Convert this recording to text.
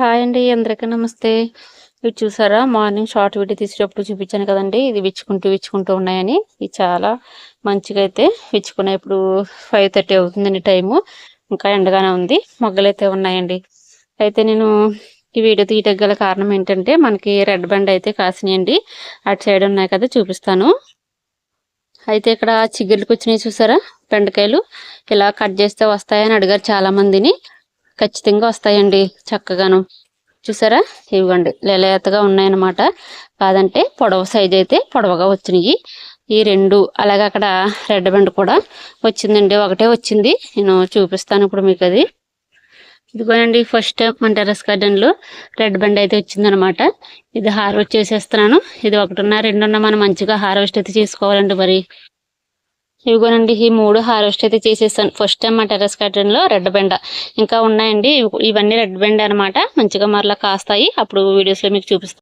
Hi అండి అందరికీ నమస్తే. ఇది చూసారా? మార్నింగ్ షార్ట్ వీడియో తీసేటప్పుడు చూపించాను కదండి. ఇది విచ్చుకుంటూ విచ్చుకుంటూ ఉన్నాయని. ఇది చాలా మంచిగా అయితే విచ్చుకున్నాయి. ఇప్పుడు ఫైవ్ థర్టీ అవుతుందండి టైము. ఇంకా ఎండగానే ఉంది. మొగ్గలైతే ఉన్నాయండి. అయితే నేను ఈ వీడియో తీయటం గల కారణం ఏంటంటే మనకి రెడ్ బండ్ అయితే కాసినాయండి. అటు సైడ్ ఉన్నాయి కదా చూపిస్తాను. అయితే ఇక్కడ చిగుర్లకు వచ్చినాయి చూసారా? బెండకాయలు. ఇలా కట్ చేస్తే వస్తాయని అడిగారు చాలా మందిని ఖచ్చితంగా వస్తాయండి చక్కగాను. చూసారా? ఇవ్వండి. లేలేతగా ఉన్నాయన్నమాట. కాదంటే పొడవ సైజ్ అయితే పొడవగా వచ్చినాయి. ఈ రెండు అలాగే అక్కడ రెడ్ బెండ్ కూడా వచ్చిందండి. ఒకటే వచ్చింది. నేను చూపిస్తాను ఇప్పుడు మీకు అది. ఇదిగోనండి ఫస్ట్ మన టెరస్ గార్డెన్లో రెడ్ బెండ్ అయితే వచ్చిందనమాట ఇది హార్వెస్ట్ చేసేస్తున్నాను. ఇది ఒకటిన్న రెండున్న మనం మంచిగా హార్వెస్ట్ అయితే చేసుకోవాలండి మరి. ఇవిగోనండి ఈ మూడు హార్వెస్ట్ అయితే చేసేసాను ఫస్ట్ టైం మా టెరస్ గార్డెన్లో రెడ్ బెండ. ఇంకా ఉన్నాయండి ఇవన్నీ రెడ్ బెండ అనమాట మంచిగా మరలా కాస్తాయి. అప్పుడు వీడియోస్లో మీకు చూపిస్తాను